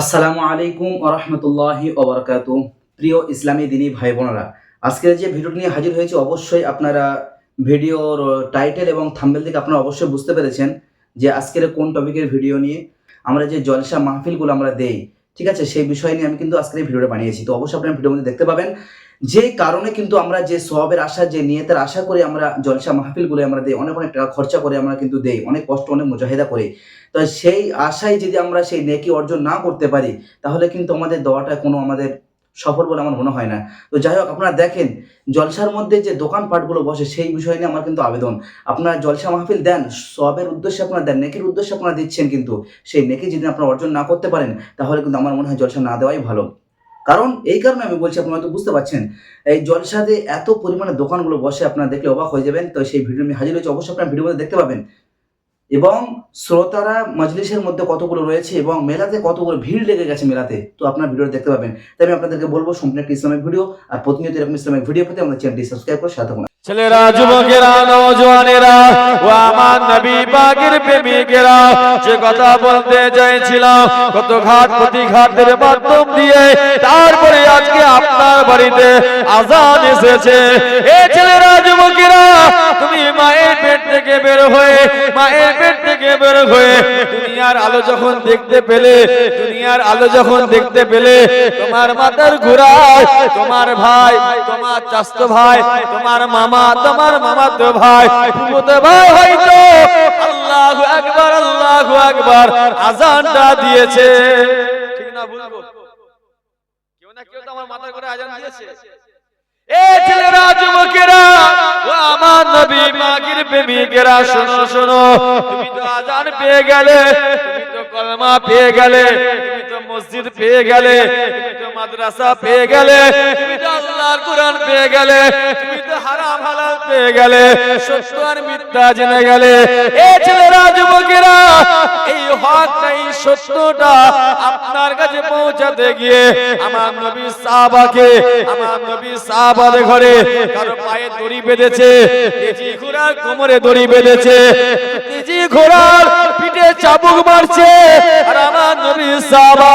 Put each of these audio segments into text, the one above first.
আসসালামু আলাইকুম আরহামতুল্লাহি ওবরকাত প্রিয় ইসলামী দিনী ভাই বোনেরা আজকের যে ভিডিওটি নিয়ে হাজির হয়েছে অবশ্যই আপনারা ভিডিওর টাইটেল এবং থাম্বেল থেকে আপনারা অবশ্যই বুঝতে পেরেছেন যে আজকের কোন টপিকের ভিডিও নিয়ে আমরা যে জলসা মাহফিলগুলো আমরা দেই, ঠিক আছে? সেই বিষয় নিয়ে আমি কিন্তু আজকের ভিডিওটা বানিয়েছি। তো অবশ্যই আপনারা ভিডিওর মধ্যে দেখতে পাবেন। যে কারণে কিন্তু আমরা যে সবের আশা, যে নিয়তের আশা করে আমরা জলসা মাহফিলগুলো আমরা দেই, অনেক অনেক টাকা খরচা করে আমরা কিন্তু দেই, অনেক কষ্ট, অনেক মুজাহিদা করে। তো সেই আশায় যদি আমরা সেই নেকি অর্জন না করতে পারি, তাহলে কিন্তু আমাদের দেওয়াটা কোনো আমাদের সফল বলে আমার মনে হয় না। তো যাই হোক, আপনারা দেখেন, জলসার মধ্যে যে দোকানপাটগুলো বসে, সেই বিষয় নিয়ে আমার কিন্তু আবেদন। আপনারা জলসা মাহফিল দেন সবের উদ্দেশ্যে আপনারা দেন, নেকির উদ্দেশ্যে আপনারা দিচ্ছেন কিন্তু, সেই নেকি যদি আপনারা অর্জন না করতে পারেন, তাহলে কিন্তু আমার মনে হয় জলসা না দেওয়াই ভালো। কারণ এই কারণে আমি বলছি, আপনারা তো বুঝতে পারছেন, এই জলসাতে এত পরিমাণে দোকানগুলো বসে, আপনারা দেখলে অবাক হয়ে যাবেন। তো সেই ভিডিও আমি হাজির হয়েছে, অবশ্যই আপনারা ভিডিও দেখতে পাবেন। এবং শ্রোতারা মজলিসের মধ্যে কতগুলো রয়েছে এবং মেলাতে কতগুলো ভিড় লেগে গেছে মেলাতে, তো আপনার ভিডিও দেখতে পাবেন। তাই আমি আপনাদেরকে বলব, সম্পূর্ণ একটা ইসলামিক ভিডিও, আর প্রতিনিয়ত এরকম ইসলামিক ভিডিও পেতে আমাদের চ্যানেলটি সাবস্ক্রাইব করে সাথে ছেলেরা, যুবকেরা, নওজোয়ানেরা, ও আমার নবী পাকের প্রেমিকেরা, যে কথা বলতে চাইছিলাম, কত ঘাট প্রতিঘাতের মাধ্যম দিয়ে, তারপরে আজকে আপনার বাড়িতে আজান এসেছে। এ ছেলেরা, যুবকেরা মায়ের পেট থেকে বের হয়ে, মায়ের পেট থেকে বের হয়ে দুনিয়ার আলো যখন দেখতে পেলে, দুনিয়ার আলো যখন দেখতে পেলে, তোমার মাথার ঘুরায় তোমার ভাই, তোমার চাস্ত ভাই, তোমার মামা তোমার মামা তো ভাই ফুফুতো ভাই হয়তো। আল্লাহু আকবার আল্লাহু আকবার, আজানটা দিয়েছে। ঠিক না বুঝব কেউ না কেউ তো আমার মাথার করে আজান দিয়েছে। এ ছেলেরা, যুবকেরা, ও আমার নবী মাগির প্রেমিকেরা, শোনো শোনো, তুমি তো আজান পেয়ে গেলে তো কলমা পেয়ে গেলে, তুমি মসজিদ পেয়ে গেলে, তুমি মাদ্রাসা পেয়ে গেলে, তুমি কোরআন পেয়ে গেলে, তুমি হারাম হালাল পেয়ে গেলে, সত্য আর মিথ্যা জেনে গেলে, এ ছেলেরা, যুবকেরা, এই হকটা এই সত্যটা আপনার কাছে পৌঁছাতে গিয়ে আমার নবী সাহাবাকে, আমার নবী সাহাবাদের ঘরে কারও পায়ে দড়ি বেঁধেছে, তেজি ঘোড়ার কোমরে দড়ি বেঁধেছে, তেজি ঘোড়ার পিঠে চাবুক মারছে, আর আমার নবী সাহাবা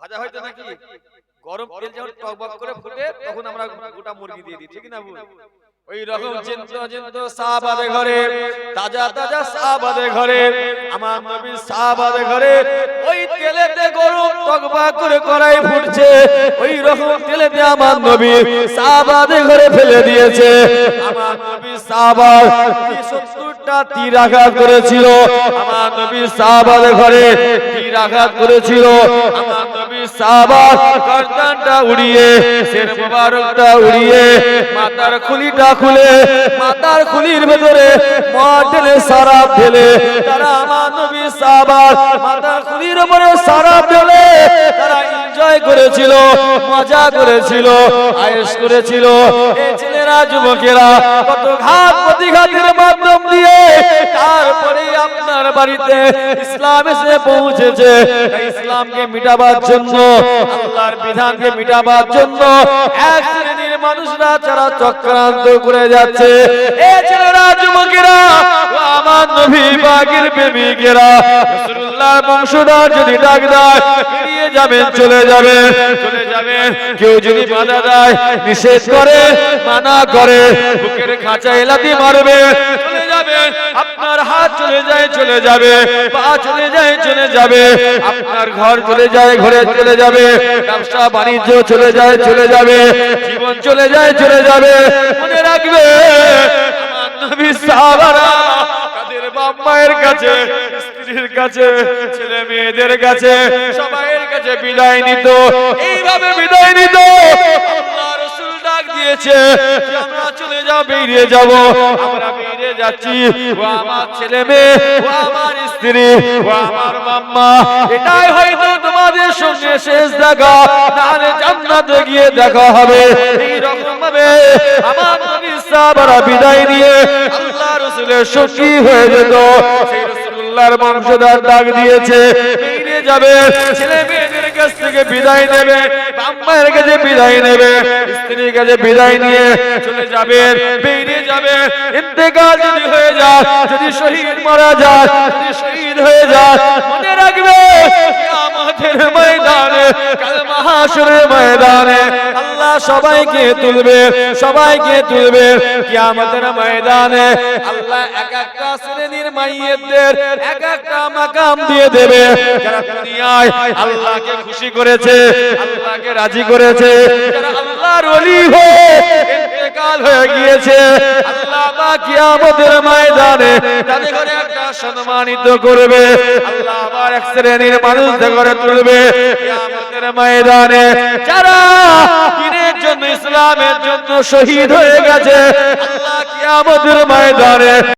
ভাজা হয়তো নাকি গরম তেল যখন টকবক করে ফুটে তখন আমরা গোটা মুরগি দিয়ে দিই ঠিক না বুঝ ওই রকম চিন্ত চিন্ত ঘরে তাজা তাজা ঘরে আমার নবী সাহাবাদে ঘরে ওই তেলেতে তকবা করে ফুটছে ওই রকম তেলেতে আমার নবী ঘরে ফেলে দিয়েছে। আমার নবী একটা তীর আঘাত করেছিল। আমার নবী সাহাবাদের ঘরে তীর আঘাত করেছিল। আমার গর্দানটা উড়িয়ে, শের উড়িয়ে, মাতার খুলিটা খুলে, মাতার খুলির সারা ফেলে তারা আমার সাহাবার মাতার খুলির উপরে সারা ফেলে তারা এনজয় করেছিল, মজা করেছিল, আয়েশ করেছিল। এই ছেলেরা, যুবকেরা, কত ঘাত প্রতিঘাতের মাধ্যম দিয়ে বাড়িতে ইসলাম এসে পৌঁছেছে। ইসলামকে মিটাবার জন্য, আল্লাহর বিধানকে মিটাবার জন্য এক শ্রেণির মানুষরা যারা চক্রান্ত করে যাচ্ছে। এ ছেলেরা, যুবকেরা আমার নবী পাকের প্রেমিকেরা, রাসূলুল্লাহর বংশধর যদি ডাক দেয় যাবেন, চলে যাবেন চলে যাবেন। কেউ যদি বাধা দেয়, নিষেধ করে, মানা করে, বুকের মারবে যাবেন আপনার হাত চলে যায়, চলে যাবে, পা চলে যায়, চলে যাবে, আপনার ঘর চলে যায়, ঘরে চলে যাবে, ব্যবসা বাণিজ্য চলে যায়, চলে যাবে, জীবন চলে যায়, চলে যাবে, মনে রাখবে মায়ের কাছে, স্ত্রীর কাছে, ছেলে মেয়েদের কাছে, সবাইয়ের কাছে বিদায় নিত, এইভাবে বিদায় নিত দিয়েছে আমরা চলে যাব বেরিয়ে যাব। আমরা বেরিয়ে যাচ্ছি। ও আমার ছেলে মেয়ে, ও আমার স্ত্রী, ও আমার মাম্মা। এটাই হয়তো তোমাদের সঙ্গে শেষ দেখা। নাহলে জান্নাতে গিয়ে দেখা হবে। এই রকম ভাবে আমার নবী সাহাবারা বিদায় নিয়ে আল্লাহ রসুলের সখী হয়ে যেত। সেই রসুল্লাহর বংশধর ডাক দিয়েছে বেরিয়ে যাবে। ছেলে মেয়েদের কাছ থেকে বিদায় নেবে বাম্মায়ের কাছে বিদায় নেবে, স্ত্রীর কাছে বিদায় নিয়ে চলে বেরিয়ে যাবে। ইন্তেকাল যদি হয়ে যায়, যদি শহীদ মারা যায়, যদি শহীদ হয়ে যায়, মনে রাখবে আমাদের ময়দানে মহাসুরের ময়দানে আল্লাহ সবাইকে তুলবে সবাইকে তুলবে। কিয়ামতের ময়দানে আল্লাহ এক একটা শ্রেণির মাইয়েদের এক একটা মাকাম দিয়ে দেবে। যারা দুনিয়ায় আল্লাহকে খুশি করেছে, আল্লাহকে রাজি করেছে, যারা আল্লাহর ওলি হয়ে ইন্তেকাল হয়ে গিয়েছে। আল্লাহ পাক কিয়ামতের ময়দানে তাদের একটা সম্মানিত করবে। আল্লাহ আবার এক শ্রেণির মানুষদের করে তুলবে। কিয়ামতের ময়দানে যারা দিনের জন্য ইসলামের জন্য শহীদ হয়ে গেছে, আল্লাহ কিয়ামতের ময়দানে